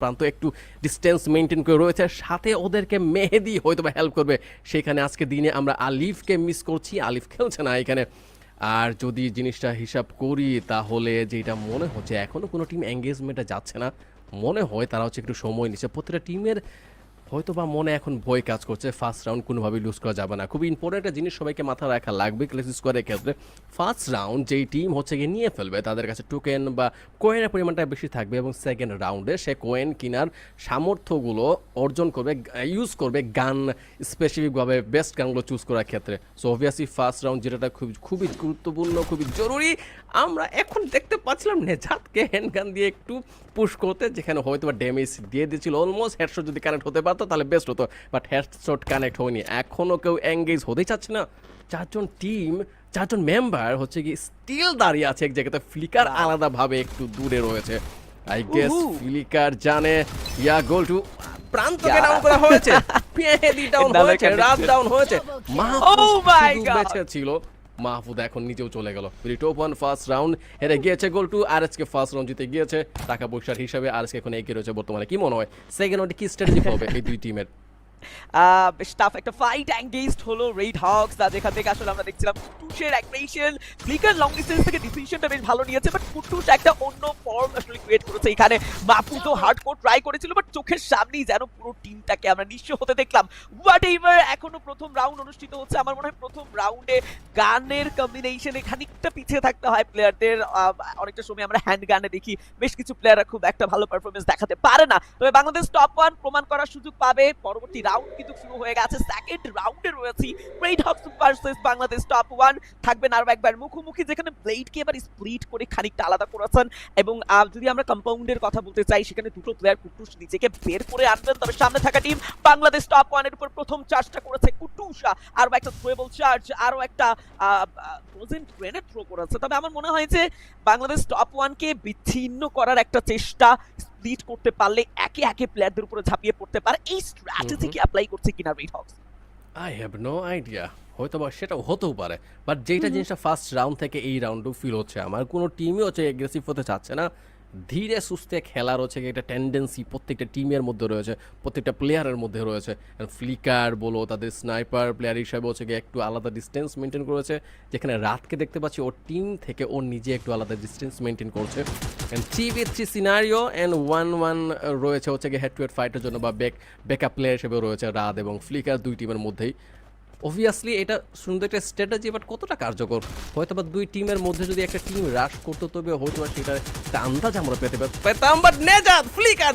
প্রান্ত একটু distance maintain করে রয়েছে। সাথে ওদেরকে মেহেদি হয়তো বা হেল্প করবে। সেখানে আজকে দিনে আমরা আলিফকে মিস করছি। আলিফ খেলছে না এখানে। আর যদি জিনিসটা হিসাব করি, তাহলে যেটা মনে হচ্ছে এখনও কোনো টিম এঙ্গেজমেন্টে যাচ্ছে না। মনে হয় তারা হচ্ছে একটু সময় নিচ্ছে। প্রতিটা টিমের হয়তো বা মনে এখন ভয় কাজ করছে ফার্স্ট রাউন্ড কোনোভাবেই লুজ করা যাবে না। খুবই ইম্পর্টেন্ট একটা জিনিস সবাইকে মাথায় রাখা লাগবে ক্লাস স্কোয়ারের ক্ষেত্রে। ফার্স্ট রাউন্ড যেই টিম হচ্ছে গিয়ে নিয়ে ফেলবে, তাদের কাছে টোকেন বা কোয়েনের পরিমাণটা বেশি থাকবে এবং সেকেন্ড রাউন্ডে সে কোয়েন কেনার সামর্থ্যগুলো অর্জন করবে ইউজ করবে গান স্পেসিফিকভাবে বেস্ট গানগুলো চুজ করার ক্ষেত্রে। সো অবভিয়াসলি ফার্স্ট রাউন্ড যেটা খুব খুবই গুরুত্বপূর্ণ, খুবই জরুরি। আমরা এখন দেখতে পাচ্ছিলাম নেজাতকে হ্যান্ডগান দিয়ে একটু পুশ করতে, যেখানে হয়তো বা ড্যামেজ দিয়ে দিয়েছিল অলমোস্ট হেডশট যদি কানেক্ট হতে পারতো তাহলে বেস্ট হতো। বাট হেডশট কানেক্ট হয়নি। এখনও কেউ এঙ্গেজ হতেই চাচ্ছে না। চারজন টিম চারজন মেম্বার হচ্ছে কি স্টিল দাঁড়িয়ে আছে এক জায়গাতে। ফ্লিকার আলাদাভাবে একটু দূরে রয়েছে। I guess. ফ্লিকার জানে ইয়া গোল টু প্রান্তকে ডাউন করা হয়েছে। পেহেদি ডাউন হয়েছে রাত ডাউন হয়েছে। Oh my শুধু God! বেঁচে ছিল। মাহফুজ এখন নিচেও চলে গেল। টপ ওয়ান ফার্স্ট রাউন্ড হেরে গিয়েছে গোল টু আর এসকে ফার্স্ট রাউন্ড জিতে গিয়েছে। টাকা পয়সার হিসাবে আর এসকে এখন এগিয়ে রয়েছে বর্তমানে। কি মনে হয়? সেকেন্ড রাউন্ডে কি স্ট্র্যাটেজি হবে এই দুই টিমের বেশ টাফ একটা ফাইট এঙ্গেজড হলো রেড হকস আর যেখান থেকে আসলে আমরা দেখছিলাম কুটুসের অ্যাগ্রেশন ফ্লিকার লং ডিস্টেন্স থেকে ডিসিশনটা বেশ ভালো নিয়েছে বাট কুটুস একটা অন্য ফর্ম আসলে ক্রিয়েট করেছে। এখানে মাপুতো হার্ডকোর ট্রাই করেছিল বাট চোখের সামনেই যেন পুরো টিমটাকে আমরা নিঃস্ব হতে দেখলাম। হোয়াট এভার এখনও প্রথম রাউন্ড অনুষ্ঠিত হচ্ছে, আমার মনে হয় প্রথম রাউন্ডে গানের কম্বিনেশনে খানিকটা পিছিয়ে থাকতে হয় প্লেয়ারদের অনেকটা সময় আমরা হ্যান্ড গানে দেখি, বেশ কিছু প্লেয়াররা খুব একটা ভালো পারফরমেন্স দেখাতে পারে না। তবে বাংলাদেশ টপ ওয়ান প্রমাণ করার সুযোগ পাবে, পরবর্তী রাউন্ড কিন্তু শুরু হয়ে গেছে। সেকেন্ড রাউন্ডে রয়েছি। Great hawk versus Bangladesh top one থাকবেন আরও একবার মুখোমুখি, যেখানে ব্লেডকে এবার স্প্লিট করে খানিকটা আলাদা করেছেন। এবং যদি আমরা কম্পাউন্ডের কথা বলতে চাই, সেখানে দুটো প্লেয়ার কুটুস নিজেকে বের করে আনবেন। তবে সামনে থাকা টিম বাংলাদেশ টপ ওয়ানের উপর প্রথম চার্জটা করেছে কুটুসা। আরও একটা থ্রোয়েবল চার্জ আরও একটা ফ্রোজেন গ্রেনেড থ্রো করেছে। তবে আমার মনে হয় যে বাংলাদেশ টপ ওয়ানকে বিচ্ছিন্ন করার একটা চেষ্টা স্প্লিট করতে পারলে একে একে প্লেয়ারদের উপরে ঝাঁপিয়ে পড়তে পারে। এই স্ট্র্যাটেজি কি অ্যাপ্লাই করছে কিনা red hawk I have no idea হয়তো বা সেটাও হতেও পারে। বাট যেটা জিনিসটা ফার্স্ট রাউন্ড থেকে এই রাউন্ডও ফিল হচ্ছে। আমার কোনো টিমই হচ্ছে এগ্রেসিভ হতে চাচ্ছে না। ধীরে সুস্থে খেলার হচ্ছে গিয়ে একটা টেন্ডেন্সি প্রত্যেকটা টিমের মধ্যে রয়েছে, প্রত্যেকটা প্লেয়ারের মধ্যে রয়েছে। ফ্লিকার বলো, তাদের স্নাইপার প্লেয়ার হিসাবে হচ্ছে গিয়ে একটু আলাদা ডিস্টেন্স মেনটেন করেছে, যেখানে রাতকে দেখতে পাচ্ছি ওর টিম থেকে ওর নিজে একটু আলাদা ডিস্টেন্স মেনটেন করছে। Three three scenario and one one রয়েছে হচ্ছে গিয়ে হেড টু হেড ফাইটের জন্য বা ব্যাক ব্যাকআপ প্লেয়ার হিসেবে রয়েছে রাত এবং ফ্লিকার দুই টিমের মধ্যেই। অবভিয়াসলি এটা সুন্দর একটা স্ট্র্যাটেজি বাট কতটা কার্যকর? হয়তো বা দুই টিমের মধ্যে যদি একটা টিম রাশ করতো, তবে হয়তো বা সেটার একটা আন্দাজ আমরা পেতে পেতাম বাট নেজাত ফ্লিকার